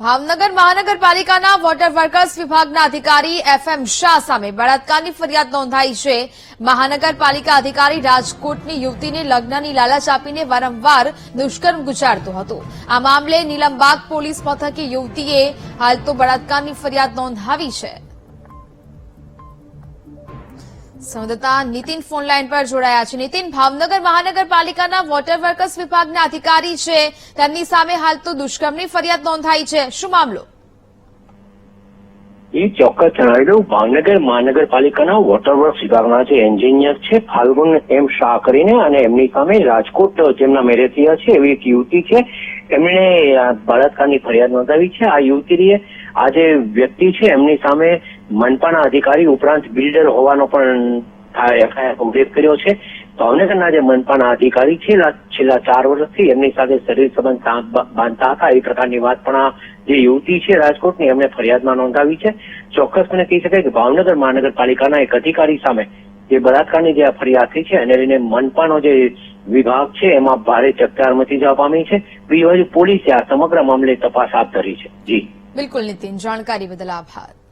ભાવનગર મહાનગરપાલિકાના water workers વિભાગના અધિકારી એફ એમ શાહ સામે બળાત્કારની ફરિયાદ નોંધાઈ છે. મહાનગરપાલિકા અધિકારી રાજકોટની યુવતીને લગ્નની લાલચ આપીને વારંવાર દુષ્કર્મ ગુજારતો હતો. આ મામલે નીલમબાગ પોલીસ મથકે યુવતીએ હાલ તો બળાત્કારની ફરિયાદ નોંધાવી છે. સંવાદદાતા નીતિન ફોન લાઈન પર જોડાયા છે. નીતિન, ભાવનગર મહાનગરપાલિકાના વોટર વર્કર્સ વિભાગના અધિકારી છે. તેમની સામે હાલ તો દુષ્કર્મની ફરિયાદ નોંધાઈ છે. શું મામલો? એ ચોક્કસ જણાવી દઉં. ભાવનગર મહાનગરપાલિકાના વોટર વર્ક વિભાગના જે એન્જિનિયર છે, ફાલ્ગુન એમ શાહ કરીને અને એમની સામે રાજકોટ જેમના મેરેથિયા છે, એવી એક યુવતી છે. એમણે બળાત્કારની ફરિયાદ નોંધાવી છે. આ યુવતીએ આ જે વ્યક્તિ છે, એમની સામે મનપાના અધિકારી ઉપરાંત બિલ્ડર હોવાનો પણ એફઆઈઆર ઉલ્લેખ કર્યો છે. ભાવનગરના જે મનપાના અધિકારી છે છેલ્લા ચાર વર્ષથી એમની સાથે શરીર સંબંધ બાંધતા હતા. એ પ્રકારની વાત પણ આ જે યુવતી છે રાજકોટની એમને ફરિયાદમાં નોંધાવી છે. ચોક્કસપણે કહી શકાય કે ભાવનગર મહાનગરપાલિકાના એક અધિકારી સામે જે બળાત્કારની જે ફરિયાદ થઈ છે, એને લઈને મનપાનો જે વિભાગ છે, એમાં ભારે ચકચાર મચી જવા પામી છે. બીજી બાજુ પોલીસે આ સમગ્ર મામલે તપાસ હાથ ધરી છે. જી. બિલકુલ નીતિન, જાણકારી બદલ આભાર.